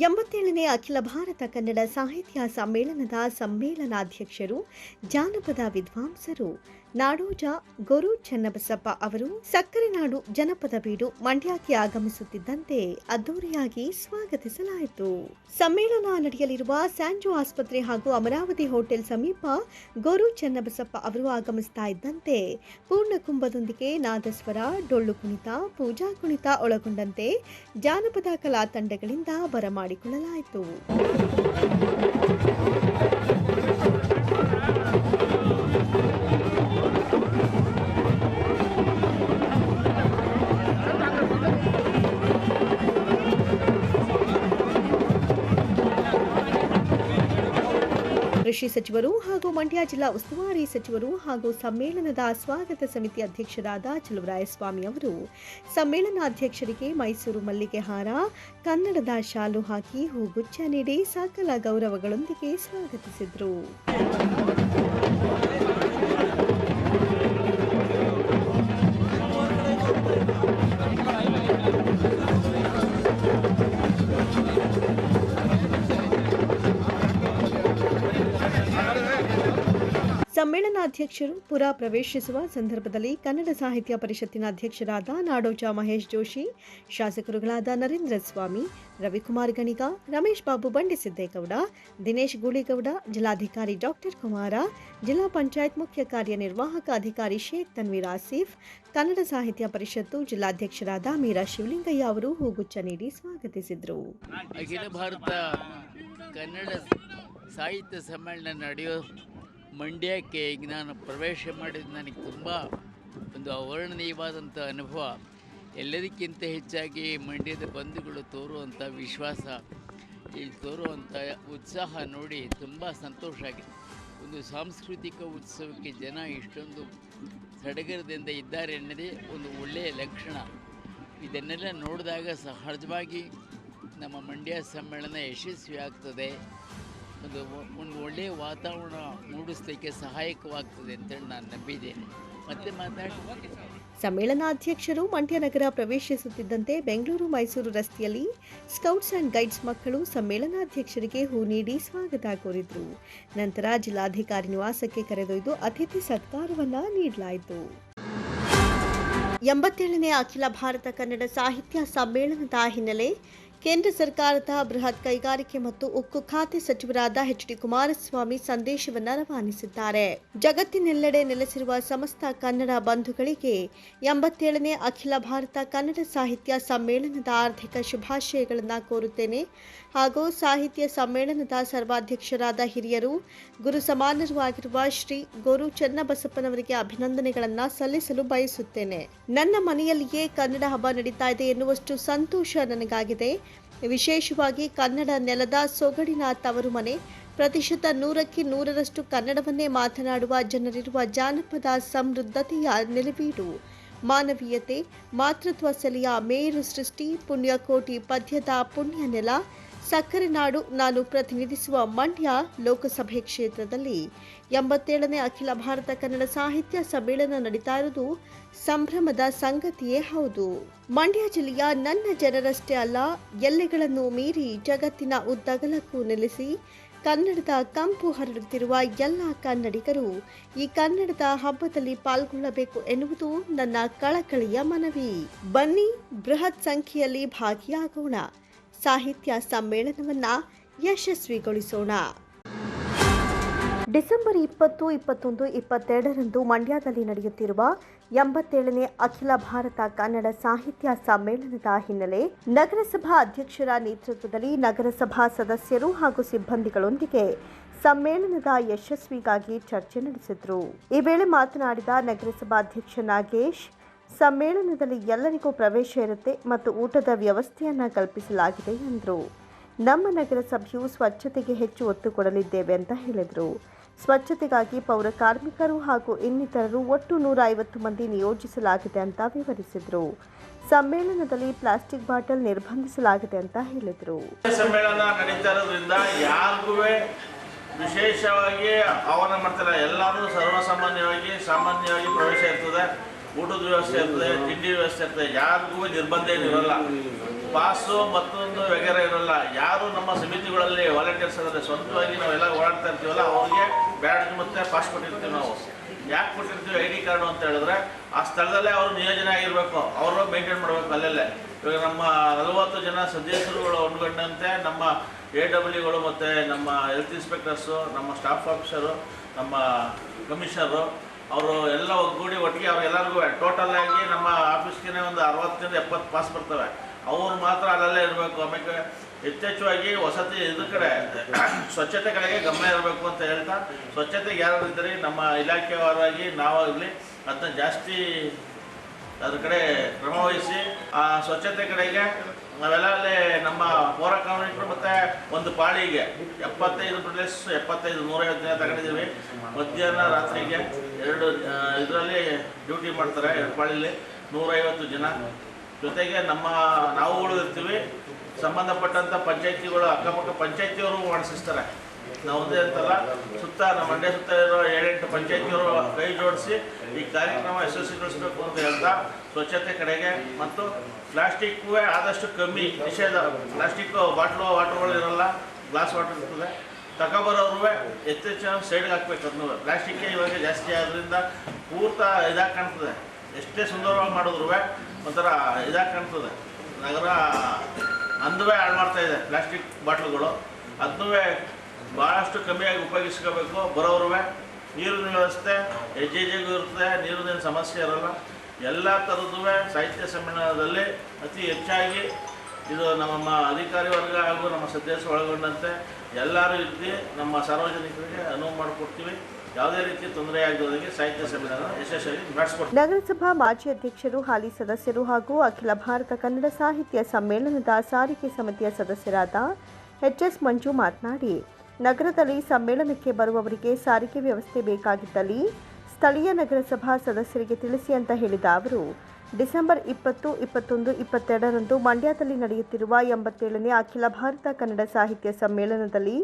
ಎಂಬತ್ತೇಳನೇ ಅಖಿಲ ಭಾರತ ಕನ್ನಡ ಸಾಹಿತ್ಯ ಸಮ್ಮೇಳನದ ಸಮ್ಮೇಳನಾಧ್ಯಕ್ಷರು ಜಾನಪದ ವಿದ್ವಾಂಸರು. ನಾಡೋಜ ಗೊರು ಚನ್ನಬಸಪ್ಪ ಅವರು ಸಕ್ಕರೆ ನಾಡು ಜನಪದ ಬೀಡು ಮಂಡ್ಯಕ್ಕೆ ಆಗಮಿಸುತ್ತಿದ್ದಂತೆ ಅದ್ದೂರಿಯಾಗಿ ಸ್ವಾಗತಿಸಲಾಯಿತು. ಸಮ್ಮೇಳನ ನಡೆಯಲಿರುವ ಸ್ಯಾಂಜೋ ಆಸ್ಪತ್ರೆ ಹಾಗೂ ಅಮರಾವತಿ ಹೋಟೆಲ್ ಸಮೀಪ ಗೊರು ಚನ್ನಬಸಪ್ಪ ಅವರು ಆಗಮಿಸ್ತಾ ಇದ್ದಂತೆ ಪೂರ್ಣ ಕುಂಭದೊಂದಿಗೆ ನಾದಸ್ವರ, ಡೊಳ್ಳು ಕುಣಿತ, ಪೂಜಾ ಕುಣಿತ ಒಳಗೊಂಡಂತೆ ಜಾನಪದ ಕಲಾ ತಂಡಗಳಿಂದ ಬರಮಾಡಿಕೊಳ್ಳಲಾಯಿತು. ಕೃಷಿ ಸಚಿವರು ಹಾಗೂ ಮಂಡ್ಯ ಜಿಲ್ಲಾ ಉಸ್ತುವಾರಿ ಸಚಿವರು ಹಾಗೂ ಸಮ್ಮೇಳನದ ಸ್ವಾಗತ ಸಮಿತಿ ಅಧ್ಯಕ್ಷರಾದ ಚಲುವರಾಯಸ್ವಾಮಿ ಅವರು. ಸಮ್ಮೇಳನಾಧ್ಯಕ್ಷರಿಗೆ ಮೈಸೂರು ಮಲ್ಲಿಗೆ ಹಾರ ಕನ್ನಡದ ಶಾಲು ಹಾಕಿ ಹೂಗುಚ್ಛ ನೀಡಿ ಸಕಲ ಗೌರವಗಳೊಂದಿಗೆ ಸ್ವಾಗತಿಸಿದರು. ಸಮ್ಮೇಳನಾಧ್ಯಕ್ಷರು ಪುರ ಪ್ರವೇಶಿಸುವ ಸಂದರ್ಭದಲ್ಲಿ ಕನ್ನಡ ಸಾಹಿತ್ಯ ಪರಿಷತ್ತಿನ ಅಧ್ಯಕ್ಷರಾದ ನಾಡೋಜ ಮಹೇಶ್ ಜೋಶಿ, ಶಾಸಕರುಗಳಾದ ನರೇಂದ್ರ ಸ್ವಾಮಿ, ರವಿಕುಮಾರ್ ಗಣಿಗ, ರಮೇಶ್ ಬಾಬು ಬಂಡಿಸಿದ್ದೇಗೌಡ, ದಿನೇಶ್ ಗೂಳಿಗೌಡ, ಜಿಲ್ಲಾಧಿಕಾರಿ ಡಾಕ್ಟರ್ ಕುಮಾರ, ಜಿಲ್ಲಾ ಪಂಚಾಯತ್ ಮುಖ್ಯ ಕಾರ್ಯನಿರ್ವಾಹಕ ಅಧಿಕಾರಿ ಶೇಖ್ ತನ್ವೀರ್ ಆಸೀಫ್, ಕನ್ನಡ ಸಾಹಿತ್ಯ ಪರಿಷತ್ತು ಜಿಲ್ಲಾಧ್ಯಕ್ಷರಾದ ಮೀರಾ ಶಿವಲಿಂಗಯ್ಯ ಅವರು ಹೂಗುಚ್ಚ ನೀಡಿ ಸ್ವಾಗತಿಸಿದರು. ಕನ್ನಡ ಸಾಹಿತ್ಯ ಸಮ್ಮೇಳನ ನಡೆಯೋ ಮಂಡ್ಯಕ್ಕೆ ಈಗ ನಾನು ಪ್ರವೇಶ ಮಾಡಿದ ನನಗೆ ತುಂಬ ಒಂದು ಅವರ್ಣನೀಯವಾದಂಥ ಅನುಭವ. ಎಲ್ಲದಕ್ಕಿಂತ ಹೆಚ್ಚಾಗಿ ಮಂಡ್ಯದ ಬಂಧುಗಳು ತೋರುವಂಥ ವಿಶ್ವಾಸ, ಈ ತೋರುವಂಥ ಉತ್ಸಾಹ ನೋಡಿ ತುಂಬ ಸಂತೋಷ ಆಗಿದೆ. ಒಂದು ಸಾಂಸ್ಕೃತಿಕ ಉತ್ಸವಕ್ಕೆ ಜನ ಇಷ್ಟೊಂದು ಸಡಗರದಿಂದ ಇದ್ದಾರೆ ಅನ್ನೋದೇ ಒಂದು ಒಳ್ಳೆಯ ಲಕ್ಷಣ. ಇದನ್ನೆಲ್ಲ ನೋಡಿದಾಗ ಸಹಜವಾಗಿ ನಮ್ಮ ಮಂಡ್ಯ ಸಮ್ಮೇಳನ ಯಶಸ್ವಿ ಆಗ್ತದೆ ಒಂದು ಒಂದು ಒಳ್ಳೆಯ ವಾತಾವರಣ ಮೂಡಿಸ್ಲಿಕ್ಕೆ ಸಹಾಯಕವಾಗ್ತದೆ ಅಂತೇಳಿ ನಾನು ನಂಬಿದ್ದೇನೆ. ಮತ್ತೆ ಮಾತಾಡಿ ಸಮ್ಮೇಳನಾಧ್ಯಕ್ಷರು ಮಂಡ್ಯ ನಗರ ಪ್ರವೇಶಿಸುತ್ತಿದ್ದಂತೆ ಬೆಂಗಳೂರು ಮೈಸೂರು ರಸ್ತೆಯಲ್ಲಿ ಸ್ಕೌಟ್ಸ್ ಅಂಡ್ ಗೈಡ್ಸ್ ಮಕ್ಕಳು ಸಮ್ಮೇಳನಾಧ್ಯಕ್ಷರಿಗೆ ಹೂ ನೀಡಿ ಸ್ವಾಗತ ಕೋರಿದರು. ನಂತರ ಜಿಲ್ಲಾಧಿಕಾರಿ ನಿವಾಸಕ್ಕೆ ಕರೆದೊಯ್ದು ಅತಿಥಿ ಸತ್ಕಾರವನ್ನು ನೀಡಲಾಯಿತು. ಎಂಬತ್ತೇಳನೇ ಅಖಿಲ ಭಾರತ ಕನ್ನಡ ಸಾಹಿತ್ಯ ಸಮ್ಮೇಳನದ ಹಿನ್ನೆಲೆ ಕೇಂದ್ರ ಸರ್ಕಾರದ ಬೃಹತ್ ಕೈಗಾರಿಕೆ ಮತ್ತು ಉಕ್ಕು ಖಾತೆ ಸಚಿವರಾದ ಎಚ್ ಡಿ ಕುಮಾರಸ್ವಾಮಿ ಸಂದೇಶವನ್ನು ರವಾನಿಸಿದ್ದಾರೆ. ಜಗತ್ತಿನೆಲ್ಲೆಡೆ ನೆಲೆಸಿರುವ ಸಮಸ್ತ ಕನ್ನಡ ಬಂಧುಗಳಿಗೆ ಎಂಬತ್ತೇಳನೇ ಅಖಿಲ ಭಾರತ ಕನ್ನಡ ಸಾಹಿತ್ಯ ಸಮ್ಮೇಳನದ ಆರ್ಥಿಕ ಶುಭಾಶಯಗಳನ್ನು ಕೋರುತ್ತೇನೆ. ಹಾಗೂ ಸಾಹಿತ್ಯ ಸಮ್ಮೇಳನದ ಸರ್ವಾಧ್ಯಕ್ಷರಾದ ಹಿರಿಯರು, ಗುರು ಸಮಾನರು ಆಗಿರುವ ಶ್ರೀ ಗುರು ಚನ್ನಬಸಪ್ಪನವರಿಗೆ ಅಭಿನಂದನೆಗಳನ್ನು ಸಲ್ಲಿಸಲು ಬಯಸುತ್ತೇನೆ. ನನ್ನ ಮನೆಯಲ್ಲಿಯೇ ಕನ್ನಡ ಹಬ್ಬ ನಡೀತಾ ಇದೆ ಎನ್ನುವಷ್ಟು ಸಂತೋಷ ನನಗಾಗಿದೆ. ವಿಶೇಷವಾಗಿ ಕನ್ನಡ ನೆಲದ ಸೊಗಡಿನ ತವರು ಮನೆ. ಪ್ರತಿಶತ ನೂರಕ್ಕೆ ನೂರರಷ್ಟು ಕನ್ನಡವನ್ನೇ ಮಾತನಾಡುವ ಜನರಿರುವ ಜಾನಪದ ಸಮೃದ್ಧತೆಯ ನೆಲೆವೀಡು. ಮಾನವೀಯತೆ, ಮಾತೃತ್ವ ಸೆಲೆಯ ಮೇರು ಸೃಷ್ಟಿ, ಪುಣ್ಯಕೋಟಿ ಪದ್ಯದ ಪುಣ್ಯ ನೆಲ ಸಕ್ಕರೆ ನಾಡು ನಾನು ಪ್ರತಿನಿಧಿಸುವ ಮಂಡ್ಯ ಲೋಕಸಭೆ ಕ್ಷೇತ್ರದಲ್ಲಿ. ಎಂಬತ್ತೇಳನೇ ಅಖಿಲ ಭಾರತ ಕನ್ನಡ ಸಾಹಿತ್ಯ ಸಮ್ಮೇಳನ ನಡೀತಾ ಇರುವುದು ಸಂಭ್ರಮದ ಸಂಗತಿಯೇ ಹೌದು. ಮಂಡ್ಯ ಜಿಲ್ಲೆಯ ನನ್ನ ಜನರಷ್ಟೇ ಅಲ್ಲ ಎಲ್ಲೆಗಳನ್ನು ಮೀರಿ ಜಗತ್ತಿನ ಉದ್ದಗಲಕ್ಕೂ ನೆಲೆಸಿ ಕನ್ನಡದ ಕಂಪು ಹರಡುತ್ತಿರುವ ಎಲ್ಲ ಕನ್ನಡಿಗರು ಈ ಕನ್ನಡದ ಹಬ್ಬದಲ್ಲಿ ಪಾಲ್ಗೊಳ್ಳಬೇಕು ಎನ್ನುವುದು ನನ್ನ ಕಳಕಳಿಯ ಮನವಿ. ಬನ್ನಿ ಬೃಹತ್ ಸಂಖ್ಯೆಯಲ್ಲಿ ಭಾಗಿಯಾಗೋಣ. ಸಾಹಿತ್ಯ ಸಮ್ಮೇಳನವನ್ನ ಯಶಸ್ವಿಗೊಳಿಸೋಣ. ಡಿಸೆಂಬರ್ ಇಪ್ಪತ್ತು, ಇಪ್ಪತ್ತೊಂದು, ಇಪ್ಪತ್ತೆರಡರಂದು ಮಂಡ್ಯದಲ್ಲಿ ನಡೆಯುತ್ತಿರುವ ಎಂಬತ್ತೇಳನೇ ಅಖಿಲ ಭಾರತ ಕನ್ನಡ ಸಾಹಿತ್ಯ ಸಮ್ಮೇಳನದ ಹಿನ್ನೆಲೆ ನಗರಸಭಾ ಅಧ್ಯಕ್ಷರ ನೇತೃತ್ವದಲ್ಲಿ ನಗರಸಭಾ ಸದಸ್ಯರು ಹಾಗೂ ಸಿಬ್ಬಂದಿಗಳೊಂದಿಗೆ ಸಮ್ಮೇಳನದ ಯಶಸ್ವಿಗಾಗಿ ಚರ್ಚೆ ನಡೆಸಿದರು. ಈ ವೇಳೆ ಮಾತನಾಡಿದ ನಗರಸಭಾಧ್ಯಕ್ಷ ನಾಗೇಶ್ ಸಮ್ಮೇಳನದಲ್ಲಿ ಎಲ್ಲರಿಗೂ ಪ್ರವೇಶ ಇರುತ್ತೆ ಮತ್ತು ಊಟದ ವ್ಯವಸ್ಥೆಯನ್ನು ಕಲ್ಪಿಸಲಾಗಿದೆ ಎಂದರು. ನಮ್ಮ ನಗರಸಭೆಯು ಸ್ವಚ್ಛತೆಗೆ ಹೆಚ್ಚು ಒತ್ತು ಕೊಡಲಿದ್ದೇವೆ ಅಂತ ಹೇಳಿದರು. ಸ್ವಚ್ಛತೆಗಾಗಿ ಪೌರ ಕಾರ್ಮಿಕರು ಹಾಗೂ ಇನ್ನಿತರರು ಒಟ್ಟು ನೂರ ಐವತ್ತು ಮಂದಿ ನಿಯೋಜಿಸಲಾಗಿದೆ ಅಂತ ವಿವರಿಸಿದರು. ಸಮ್ಮೇಳನದಲ್ಲಿ ಪ್ಲಾಸ್ಟಿಕ್ ಬಾಟಲ್ ನಿರ್ಬಂಧಿಸಲಾಗಿದೆ ಅಂತ ಹೇಳಿದರು. ಸಮ್ಮೇಳನ ನಡೀತಾ ಇರೋದ್ರಿಂದ ಯಾರಿಗೂ ವಿಶೇಷವಾಗಿ ಆಹ್ವಾನ ಮಾಡ್ತಾರೆ. ಎಲ್ಲರೂ ಸರ್ವಸಾಮಾನ್ಯವಾಗಿ ಸಾಮಾನ್ಯವಾಗಿ ಪ್ರವೇಶ ಇರ್ತದೆ. ಊಟದ ವ್ಯವಸ್ಥೆ ಇರ್ತದೆ, ತಿಂಡಿ ವ್ಯವಸ್ಥೆ ಇರ್ತದೆ, ಯಾರಿಗೂ ನಿರ್ಬಂಧ ಏನು ಇರಲ್ಲ ಪಾಸು ಮತ್ತೊಂದು ವಗೇರೆ ಇರಲ್ಲ ಯಾರು ನಮ್ಮ ಸಮಿತಿಗಳಲ್ಲಿ ವಾಲಂಟಿಯರ್ಸ್ ಅಂದರೆ ಸ್ವಂತವಾಗಿ ನಾವೆಲ್ಲ ಓಡಾಡ್ತಾ ಇರ್ತೀವಲ್ಲ, ಅವ್ರಿಗೆ ಬ್ಯಾಡ್ಜ್ ಮತ್ತು ಪಾಸ್ ಕೊಟ್ಟಿರ್ತೀವಿ ನಾವು. ಯಾಕೆ ಕೊಟ್ಟಿರ್ತೀವಿ ಐ ಡಿ ಕಾರ್ಡು ಅಂತ ಹೇಳಿದ್ರೆ, ಆ ಸ್ಥಳದಲ್ಲೇ ಅವರು ನಿಯೋಜನೆ ಆಗಿರಬೇಕು, ಅವರು ಮೇಂಟೈನ್ ಮಾಡಬೇಕು ಅಲ್ಲೆಲ್ಲೇ. ಇವಾಗ ನಮ್ಮ ನಲವತ್ತು ಜನ ಸದಸ್ಯರುಗಳು ಒಳಗೊಂಡಂತೆ ನಮ್ಮ ಎ ಡಬ್ಲ್ಯೂಗಳು ಮತ್ತು ನಮ್ಮ ಹೆಲ್ತ್ ಇನ್ಸ್ಪೆಕ್ಟರ್ಸು ನಮ್ಮ ಸ್ಟಾಫ್ ಆಫೀಸರು ನಮ್ಮ ಕಮಿಷನರು ಅವರು ಎಲ್ಲ ಒಗ್ಗೂಡಿ ಒಟ್ಟಿಗೆ ಅವ್ರೆಲ್ಲರಿಗೂ ಟೋಟಲ್ ಆಗಿ ನಮ್ಮ ಆಫೀಸ್ಗೆ ಒಂದು ಅರವತ್ತರಿಂದ ಎಪ್ಪತ್ತು ಪಾಸ್ ಬರ್ತವೆ. ಅವ್ರು ಮಾತ್ರ ಅಲ್ಲಲ್ಲೇ ಇರಬೇಕು. ಆಮೇಲೆ ಯಥೇಚ್ಛವಾಗಿ ವಸತಿ ಇದ್ರ ಕಡೆ ಸ್ವಚ್ಛತೆ ಕಡೆಗೆ ಗಮನ ಇರಬೇಕು ಅಂತ ಹೇಳ್ತಾ, ಸ್ವಚ್ಛತೆಗೆ ಯಾರು ಇದ್ದರೆ ನಮ್ಮ ಇಲಾಖೆಯವರಾಗಿ ನಾವಾಗಲಿ ಅದನ್ನ ಜಾಸ್ತಿ ಅದ್ರ ಕಡೆ ಕ್ರಮ ವಹಿಸಿ, ಆ ಸ್ವಚ್ಛತೆ ಕಡೆಗೆ ನಾವೆಲ್ಲ ಅಲ್ಲಿ ನಮ್ಮ ಪೌರ ಕಾರ್ಮಿಕರು ಮತ್ತೆ ಒಂದು ಪಾಳಿಗೆ ಎಪ್ಪತ್ತೈದು ಪ್ರದೇಶ ಎಪ್ಪತ್ತೈದು ನೂರೈವತ್ತು ಜನ ತಗೊಂಡಿದ್ದೀವಿ. ಮಧ್ಯಾಹ್ನ ರಾತ್ರಿಗೆ ಎರಡು ಇದರಲ್ಲಿ ಡ್ಯೂಟಿ ಮಾಡ್ತಾರೆ ಎರಡು ಪಾಳಿಲಿ ನೂರೈವತ್ತು ಜನ. ಜೊತೆಗೆ ನಮ್ಮ ನಾವುಗಳು ಇರ್ತೀವಿ ಸಂಬಂಧಪಟ್ಟಂಥ ಪಂಚಾಯತಿಗಳು, ಅಕ್ಕಪಕ್ಕ ಪಂಚಾಯತಿಯವರು ಮಾಡಿಸ್ತಾರೆ ನಾವು ಒಂದೇ ಸುತ್ತ ನಮ್ಮ ಮಂಡ್ಯ ಸುತ್ತ ಇರೋ ಏಳೆಂಟು ಪಂಚಾಯತಿಯವರು ಕೈ ಜೋಡಿಸಿ ಈ ಕಾರ್ಯಕ್ರಮ ಯಶಸ್ವಿಗೊಳಿಸಬೇಕು ಅಂತ ಹೇಳ್ತಾ, ಸ್ವಚ್ಛತೆ ಕಡೆಗೆ ಮತ್ತು ಪ್ಲಾಸ್ಟಿಕ್ಗೂ ಆದಷ್ಟು ಕಮ್ಮಿ ನಿಷೇಧ. ಪ್ಲಾಸ್ಟಿಕ್ ಬಾಟ್ಲು ವಾಟ್ರುಗಳು ಇರೋಲ್ಲ, ಗ್ಲಾಸ್ ವಾಟರ್ ಇರ್ತದೆ. ತಗೊಬರೋರು ಹೆಚ್ಚೆಚ್ಚು ಸೈಡ್ಗೆ ಹಾಕ್ಬೇಕು ಅದನ್ನು. ಪ್ಲಾಸ್ಟಿಕ್ಕೇ ಇವಾಗ ಜಾಸ್ತಿ ಆದ್ರಿಂದ ಪೂರ್ತ ಇದಾಗಿ ಕಾಣ್ತದೆ. ಎಷ್ಟೇ ಸುಂದರವಾಗಿ ಮಾಡಿದ್ರು ಒಂಥರ ಇದಾಗಿ ಕಾಣ್ತದೆ. ನಗರ ಅಂದವೇ ಹಾಳು ಮಾಡ್ತಾ ಇದೆ ಪ್ಲಾಸ್ಟಿಕ್ ಬಾಟ್ಲುಗಳು. ಅದನ್ನೂ ಭಾಳಷ್ಟು ಕಮ್ಮಿಯಾಗಿ ಉಪಯೋಗಿಸ್ಕೋಬೇಕು. ಬರೋರ್ವೆ ನೀರಿನ ವ್ಯವಸ್ಥೆ ಹೆಜ್ಜೆಜ್ಜೆಗೂ ಇರ್ತದೆ, ನೀರಿನ ಸಮಸ್ಯೆ ಇರಲ್ಲ. ಎಲ್ಲ ಥರದ್ದು ಸಾಹಿತ್ಯ ಸಮ್ಮೇಳನದಲ್ಲಿ ಅತಿ ಹೆಚ್ಚಾಗಿ ಇದು ನಮ್ಮ ಅಧಿಕಾರಿ ವರ್ಗ ಹಾಗೂ ನಮ್ಮ ಸದಸ್ಯರು ಒಳಗೊಂಡಂತೆ ಎಲ್ಲರೂ ಇದ್ದು ನಮ್ಮ ಸಾರ್ವಜನಿಕರಿಗೆ ಅನುವು ಮಾಡಿಕೊಡ್ತೀವಿ. ಯಾವುದೇ ರೀತಿ ತೊಂದರೆ ಸಾಹಿತ್ಯ ಸಮ್ಮೇಳನ ಯಶಸ್ವಿಯಾಗಿ ನಡೆಸ್ಕೊಡ್ತೀವಿ. ನಗರಸಭಾ ಮಾಜಿ ಅಧ್ಯಕ್ಷರು, ಹಾಲಿ ಸದಸ್ಯರು ಹಾಗೂ ಅಖಿಲ ಭಾರತ ಕನ್ನಡ ಸಾಹಿತ್ಯ ಸಮ್ಮೇಳನದ ಸಾರಿಗೆ ಸಮಿತಿಯ ಸದಸ್ಯರಾದ ಎಚ್ ಎಸ್ ಮಂಜು ಮಾತನಾಡಿ ನಗರದಲ್ಲಿ ಸಮ್ಮೇಳನಕ್ಕೆ ಬರುವವರಿಗೆ ಸಾರಿಗೆ ವ್ಯವಸ್ಥೆ ಬೇಕಾಗಿದ್ದಲ್ಲಿ ಸ್ಥಳೀಯ ನಗರಸಭಾ ಸದಸ್ಯರಿಗೆ ತಿಳಿಸಿ ಅಂತ ಹೇಳಿದ ಅವರು, ಡಿಸೆಂಬರ್ ಇಪ್ಪತ್ತು, ಇಪ್ಪತ್ತೊಂದು, ಇಪ್ಪತ್ತೆರಡರಂದು ಮಂಡ್ಯದಲ್ಲಿ ನಡೆಯುತ್ತಿರುವ ಎಂಬತ್ತೇಳನೇ ಅಖಿಲ ಭಾರತ ಕನ್ನಡ ಸಾಹಿತ್ಯ ಸಮ್ಮೇಳನದಲ್ಲಿ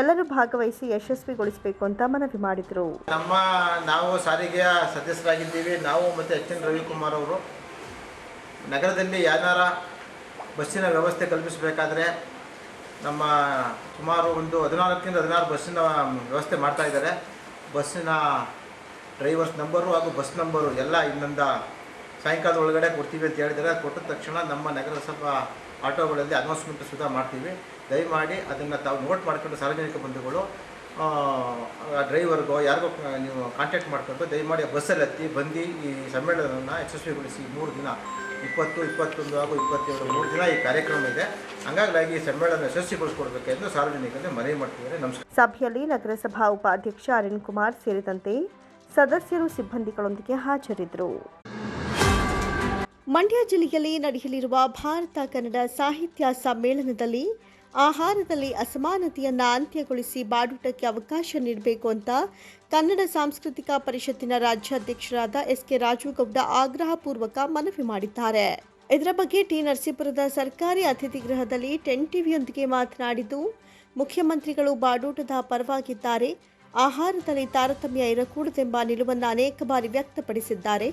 ಎಲ್ಲರೂ ಭಾಗವಹಿಸಿ ಯಶಸ್ವಿಗೊಳಿಸಬೇಕು ಅಂತ ಮನವಿ ಮಾಡಿದರು. ನಮ್ಮ ನಾವು ಸಾರಿಗೆಯ ಸದಸ್ಯರಾಗಿದ್ದೀವಿ. ನಾವು ಮತ್ತು ಎಚ್ ಎನ್ ರವಿಕುಮಾರ್ ಅವರು. ನಗರದಲ್ಲಿ ಯಾರ ಬಸ್ಸಿನ ವ್ಯವಸ್ಥೆ ಕಲ್ಪಿಸಬೇಕಾದ್ರೆ ನಮ್ಮ ಸುಮಾರು ಒಂದು ಹದಿನಾಲ್ಕರಿಂದ ಹದಿನಾರು ಬಸ್ಸಿನ ವ್ಯವಸ್ಥೆ ಮಾಡ್ತಾ ಇದ್ದಾರೆ. ಬಸ್ಸಿನ ಡ್ರೈವರ್ಸ್ ನಂಬರು ಹಾಗೂ ಬಸ್ ನಂಬರು ಎಲ್ಲ ಇನ್ನೊಂದ ಸಾಯಂಕಾಲದ ಒಳಗಡೆ ಕೊಡ್ತೀವಿ ಅಂತ ಹೇಳಿದರೆ ಕೊಟ್ಟ ತಕ್ಷಣ ನಮ್ಮ ನಗರಸಭಾ ಆಟೋಗಳಲ್ಲಿ ಅನೌನ್ಸ್ಮೆಂಟ್ ಸುಧಾ ಮಾಡ್ತೀವಿ. ದಯಮಾಡಿ ಅದನ್ನು ತಾವು ನೋಟ್ ಮಾಡ್ಕೊಂಡು ಸಾರ್ವಜನಿಕ ಬಂಧುಗಳು ಡ್ರೈವರ್ಗೋ, ಯಾರಿಗೋ ನೀವು ಕಾಂಟ್ಯಾಕ್ಟ್ ಮಾಡ್ಕೊಂಡು ದಯಮಾಡಿ ಬಸ್ಸಲ್ಲಿ ಹತ್ತಿ ಬಂದು ಈ ಸಮ್ಮೇಳನವನ್ನು ಯಶಸ್ವಿಗೊಳಿಸಿ ಮೂರು ದಿನ. ಇಪ್ಪತ್ತು, ಇಪ್ಪತ್ತೊಂದು ಹಾಗೂ ಇಪ್ಪತ್ತೇಳು ಮೂರು ದಿನ ಈ ಕಾರ್ಯಕ್ರಮ ಇದೆ. ಹಂಗಾಗಿ ಸಮ್ಮೇಳನ ಯಶಸ್ವಿಗೊಳಿಸಿಕೊಡ್ಬೇಕೆಂದು ಸಾರ್ವಜನಿಕರಿಗೆ ಮನವಿ ಮಾಡ್ತಿದ್ದಾರೆ. ನಮಸ್ಕಾರ. ಸಭೆಯಲ್ಲಿ ನಗರಸಭಾ ಉಪಾಧ್ಯಕ್ಷ ಅರುಣ್ ಕುಮಾರ್ ಸೇರಿದಂತೆ ಸದಸ್ಯರು ಸಿಬ್ಬಂದಿಗಳೊಂದಿಗೆ ಹಾಜರಿದ್ದರು. ಮಂಡ್ಯ ಜಿಲ್ಲೆಯಲ್ಲಿ ನಡೆಯಲಿರುವ ಭಾರತ ಕನ್ನಡ ಸಾಹಿತ್ಯ ಸಮ್ಮೇಳನದಲ್ಲಿ ಆಹಾರದಲ್ಲಿ ಅಸಮಾನತೆಯನ್ನು ಅಂತ್ಯಗೊಳಿಸಿ ಬಾಡೂಟಕ್ಕೆ ಅವಕಾಶ ನೀಡಬೇಕು ಅಂತ ಕನ್ನಡ ಸಾಂಸ್ಕೃತಿಕ ಪರಿಷತ್ತಿನ ರಾಜ್ಯಾಧ್ಯಕ್ಷರಾದ ಎಸ್ ಕೆ ರಾಜುಗೌಡ ಆಗ್ರಹಪೂರ್ವಕ ಮನವಿ ಮಾಡಿದ್ದಾರೆ. ಇದರ ಬಗ್ಗೆ ಟಿ ನರಸೀಪುರದ ಸರ್ಕಾರಿ ಅತಿಥಿ ಗೃಹದಲ್ಲಿ ಟೆನ್ ಟಿವಿಯೊಂದಿಗೆ ಮಾತನಾಡಿದ್ದು, ಮುಖ್ಯಮಂತ್ರಿಗಳು ಬಾಡೂಟದ ಪರವಾಗಿದ್ದಾರೆ. ಆಹಾರದಲ್ಲಿ ತಾರತಮ್ಯ ಇರಕೂಡದೆಂಬ ನಿಲುವನ್ನು ಅನೇಕ ಬಾರಿ ವ್ಯಕ್ತಪಡಿಸಿದ್ದಾರೆ.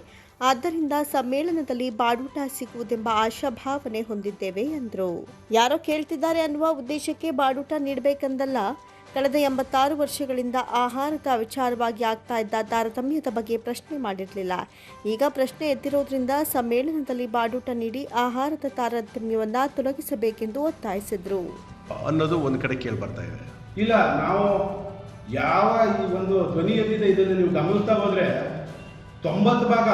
ಆದ್ದರಿಂದ ಸಮ್ಮೇಳನದಲ್ಲಿ ಬಾಡೂಟ ಸಿಗುವುದೆಂಬ ಆಶಾಭಾವನೆ ಹೊಂದಿದ್ದೇವೆ ಎಂದರು. ಯಾರೋ ಕೇಳ್ತಿದ್ದಾರೆ ಅನ್ನುವ ಉದ್ದೇಶಕ್ಕೆ ಬಾಡೂಟ ನೀಡಬೇಕೆಂದಲ್ಲ ಕಳೆದ ಎಂಬತ್ತಾರು ವರ್ಷಗಳಿಂದ ಆಹಾರದ ವಿಚಾರವಾಗಿ ಆಗ್ತಾ ಇದ್ದ ತಾರತಮ್ಯದ ಬಗ್ಗೆ ಪ್ರಶ್ನೆ ಮಾಡಿರಲಿಲ್ಲ. ಈಗ ಪ್ರಶ್ನೆ ಎದ್ದಿರೋದ್ರಿಂದ ಸಮ್ಮೇಳನದಲ್ಲಿ ಬಾಡೂಟ ನೀಡಿ ಆಹಾರದ ತಾರತಮ್ಯವನ್ನು ತೊಲಗಿಸಬೇಕೆಂದು ಒತ್ತಾಯಿಸಿದರು. ಅನ್ನೋದು ಒಂದು ಕಡೆ ಕೇಳಿ ಬರ್ತಾ ಇದೆ. ಇಲ್ಲ ನಾವು ಯಾವ ಈ ಒಂದು ಧ್ವನಿಯಲ್ಲಿದೆ ಇದನ್ನು ನೀವು ಗಮನಿಸ್ತಾ ಹೋದ್ರೆ ತೊಂಬತ್ತು ಭಾಗ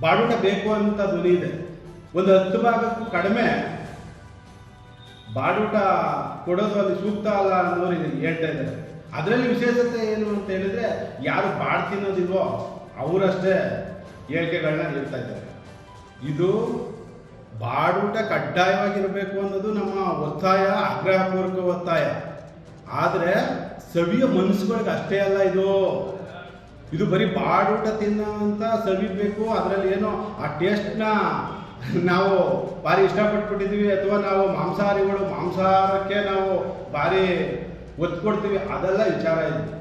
ಬಾಡೂಟ ಬೇಕು ಅಂತ ಧ್ವನಿ ಇದೆ. ಒಂದು ಹತ್ತು ಭಾಗಕ್ಕೂ ಕಡಿಮೆ ಬಾಡೂಟ ಕೊಡೋದು ಅಲ್ಲಿ ಸೂಕ್ತ ಅಲ್ಲ ಅನ್ನೋರು ಇಲ್ಲಿ ಹೇಳ್ತಾ ಇದ್ದಾರೆ. ಅದರಲ್ಲಿ ವಿಶೇಷತೆ ಏನು ಅಂತ ಹೇಳಿದ್ರೆ ಯಾರು ಬಾಡ್ ತಿನ್ನೋದಿಲ್ವೋ ಅವರಷ್ಟೇ ಹೇಳಿಕೆಗಳನ್ನ ನೀಡ್ತಾ ಇದ್ದಾರೆ. ಇದು ಬಾಡೂಟ ಕಡ್ಡಾಯವಾಗಿರಬೇಕು ಅನ್ನೋದು ನಮ್ಮ ಒತ್ತಾಯ, ಆಗ್ರಹಪೂರ್ವಕ ಒತ್ತಾಯ. ಆದರೆ ಸವಿಯ ಮನಸ್ಸುಗಳಿಗೆ ಅಷ್ಟೇ ಅಲ್ಲ ಇದು. ಇದು ಬರೀ ಬಾಡೂಟ ತಿನ್ನೋಂಥ ಸವಿಬೇಕು ಅದರಲ್ಲಿ ಏನೋ ಆ ಟೇಸ್ಟ್ನ ನಾವು ಭಾರಿ ಇಷ್ಟಪಟ್ಬಿಟ್ಟಿದ್ದೀವಿ ಅಥವಾ ನಾವು ಮಾಂಸಾಹಾರಿಗಳು ಮಾಂಸಾಹಾರಕ್ಕೆ ನಾವು ಭಾರಿ ಒತ್ತು ಕೊಡ್ತೀವಿ ಅದೆಲ್ಲ ವಿಚಾರ ಇದು.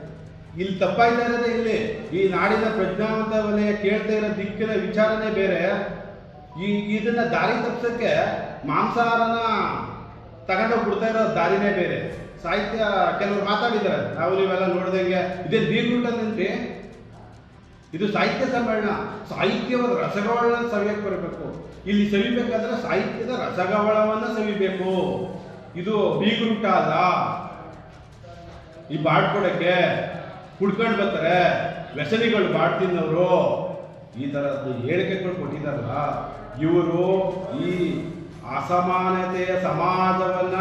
ಇಲ್ಲಿ ತಪ್ಪಾಯ್ತಾ ಇರೋದೇ ಇಲ್ಲಿ. ಈ ನಾಡಿನ ಪ್ರಜ್ಞಾವಂತ ವಲಯ ಕೇಳ್ತಾ ಇರೋ ದಿಕ್ಕಿನ ವಿಚಾರನೇ ಬೇರೆ. ಈ, ಇದನ್ನ ದಾರಿ ತಪ್ಸಕ್ಕೆ ಮಾಂಸಾಹಾರನ ತಗೊಂಡು ಬಿಡ್ತಾ ಇರೋ ದಾರಿನೇ ಬೇರೆ. ಸಾಹಿತ್ಯ ಕೆಲವರು ಮಾತಾಡಿದ್ದಾರೆ, ನಾವು ನೀವೆಲ್ಲ ನೋಡ್ದಂಗೆ. ಇದೇ ಬೀಗ್ರೂಟನ್ನೇನ್ರಿ ಇದು ಸಾಹಿತ್ಯ ಸಮ್ಮೇಳನ. ಸಾಹಿತ್ಯವಾದ ರಸಗವಳನ ಸವಿಯಕ್ಕೆ ಬರಬೇಕು. ಇಲ್ಲಿ ಸವಿಬೇಕಾದ್ರೆ ಸಾಹಿತ್ಯದ ರಸಗವಳವನ್ನ ಸವಿಬೇಕು. ಇದು ಬೀಗುಂಟ ಅಲ್ಲ. ಈ ಬಾಡ್ಕೊಡಕ್ಕೆ ಕುಡ್ಕೊಂಡು ಬರ್ತಾರೆ. ವ್ಯಸನಿಗಳು ಬಾಡ್ ತಿನ್ನೋರು. ಈ ಥರದ್ದು ಹೇಳಿಕೆಗಳು ಕೊಟ್ಟಿದ್ದಾರಲ್ಲ, ಇವರು ಈ ಅಸಮಾನತೆಯ ಸಮಾಜವನ್ನ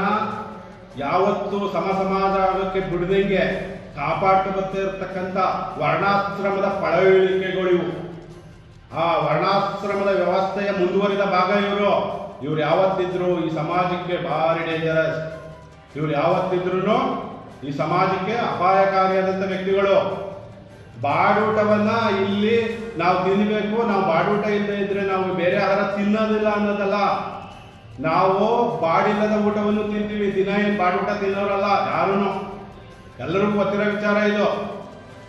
ಯಾವತ್ತೂ ಸಮ ಸಮಾಜ ಆಗೋಕ್ಕೆ ಬಿಡದಂಗೆ ಕಾಪಾಡ್ಕೊ ಬರ್ತಾ ಇರತಕ್ಕಂತ ವರ್ಣಾಶ್ರಮದ ಪಳವಳಿಕೆಗಳು ಇವು ಆ ವರ್ಣಾಶ್ರಮದ ವ್ಯವಸ್ಥೆಯ ಮುಂದುವರಿದ ಭಾಗ ಇವರು. ಇವ್ರು ಯಾವತ್ತಿದ್ರು ಈ ಸಮಾಜಕ್ಕೆ ಭಾರಿ ಡೇಂಜರಸ್ ಇವ್ರು ಯಾವತ್ತಿದ್ರು ಈ ಸಮಾಜಕ್ಕೆ ಅಪಾಯಕಾರಿಯಾದಂಥ ವ್ಯಕ್ತಿಗಳು. ಬಾಡೂಟವನ್ನ ಇಲ್ಲಿ ನಾವು ತಿನ್ನಬೇಕು ನಾವು ಬಾಡೂಟ ಇಲ್ಲದೆ ಇದ್ರೆ ನಾವು ಬೇರೆ ಆಹಾರ ತಿನ್ನೋದಿಲ್ಲ ಅನ್ನೋದಲ್ಲ. ನಾವು ಬಾಡಿಲ್ಲದ ಊಟವನ್ನು ತಿಂತೀವಿ, ದಿನ ಏನು ಬಾಡೂಟ ತಿನ್ನೋರಲ್ಲ ಯಾರೂ ಎಲ್ಲರಿಗೂ ಗೊತ್ತಿರೋ ವಿಚಾರ ಇದು.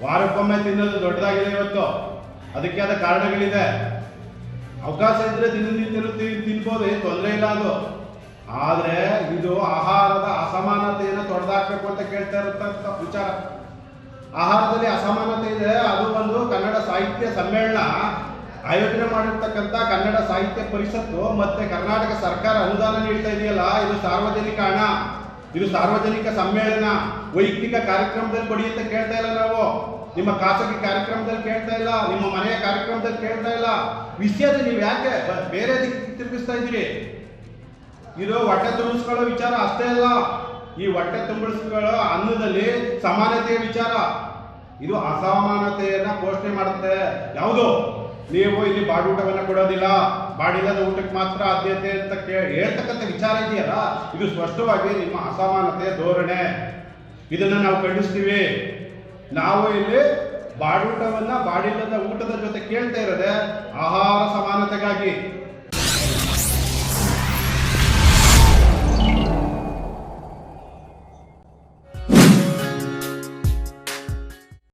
ವಾರಕ್ಕೊಮ್ಮೆ ತಿನ್ನೋದು ದೊಡ್ಡದಾಗಿದೆ ಇವತ್ತು. ಅದಕ್ಕೆ ಆದ ಕಾರಣಗಳಿದೆ. ಅವಕಾಶ ಇದ್ರೆ ದಿನ ನಿತ್ಯನೂ ತಿ- ತಿನ್ಬೋದು, ಏನು ತೊಂದರೆ ಇಲ್ಲ ಅದು. ಆದರೆ ಇದು ಆಹಾರದ ಅಸಮಾನತೆಯನ್ನು ತೊಡೆದಾಕ್ಬೇಕು ಅಂತ ಕೇಳ್ತಾ ಇರತಕ್ಕಂಥ ವಿಚಾರ. ಆಹಾರದಲ್ಲಿ ಅಸಮಾನತೆ ಇದೆ, ಅದು ಒಂದು ಕನ್ನಡ ಸಾಹಿತ್ಯ ಸಮ್ಮೇಳನ. ಆಯೋಜನೆ ಮಾಡಿರ್ತಕ್ಕಂಥ ಕನ್ನಡ ಸಾಹಿತ್ಯ ಪರಿಷತ್ತು ಮತ್ತೆ ಕರ್ನಾಟಕ ಸರ್ಕಾರ ಅನುದಾನ ನೀಡ್ತಾ ಇದೆಯಲ್ಲ, ಇದು ಸಾರ್ವಜನಿಕ ಹಣ. ಇದು ಸಾರ್ವಜನಿಕ ಸಮ್ಮೇಳನ, ವೈಯಕ್ತಿಕ ಕಾರ್ಯಕ್ರಮದಲ್ಲಿ ಕೊಡಿ ಅಂತ ಕೇಳ್ತಾ ಇಲ್ಲ ನಾವು. ನಿಮ್ಮ ಖಾಸಗಿ ಕಾರ್ಯಕ್ರಮದಲ್ಲಿ ಕೇಳ್ತಾ ಇಲ್ಲ, ನಿಮ್ಮ ಮನೆಯ ಕಾರ್ಯಕ್ರಮದಲ್ಲಿ ಕೇಳ್ತಾ ಇಲ್ಲ. ವಿಷಯದ ನೀವು ಯಾಕೆ ಬೇರೆ ದಿಕ್ಕಿಗೆ ತಿರುಗಿಸ್ತಾ ಇದ್ದೀರಿ? ಇದು ಹೊಟ್ಟೆ ತುಂಬಿಸ್ಕೊಳ್ಳೋ ವಿಚಾರ ಅಷ್ಟೇ ಅಲ್ಲ. ಈ ಹೊಟ್ಟೆ ತುಂಬಿಸ್ಕೊಳ್ಳೋ ಅನ್ನದಲ್ಲಿ ಸಮಾನತೆಯ ವಿಚಾರ. ಇದು ಅಸಮಾನತೆಯನ್ನ ಪೋಷಣೆ ಮಾಡುತ್ತೆ. ಯಾವುದು? ನೀವು ಇಲ್ಲಿ ಬಾಡೂಟವನ್ನು ಕೊಡೋದಿಲ್ಲ. ಬಾಡಿಲ್ಲದ ಊಟಕ್ಕೆ ಮಾತ್ರ ಆದ್ಯತೆ ಅಂತ ಹೇಳ್ತಕ್ಕಂಥ ವಿಚಾರ ಇದೆಯಲ್ಲ, ಇದು ಸ್ಪಷ್ಟವಾಗಿ ನಿಮ್ಮ ಅಸಮಾನತೆ ಧೋರಣೆ. ಇದನ್ನ ನಾವು ಖಂಡಿಸ್ತೀವಿ. ನಾವು ಇಲ್ಲಿ ಬಾಡೂಟವನ್ನ ಬಾಡಿಲ್ಲದ ಊಟದ ಜೊತೆ ಕೇಳ್ತಾ ಇರೋದೆ ಆಹಾರ ಸಮಾನತೆಗಾಗಿ.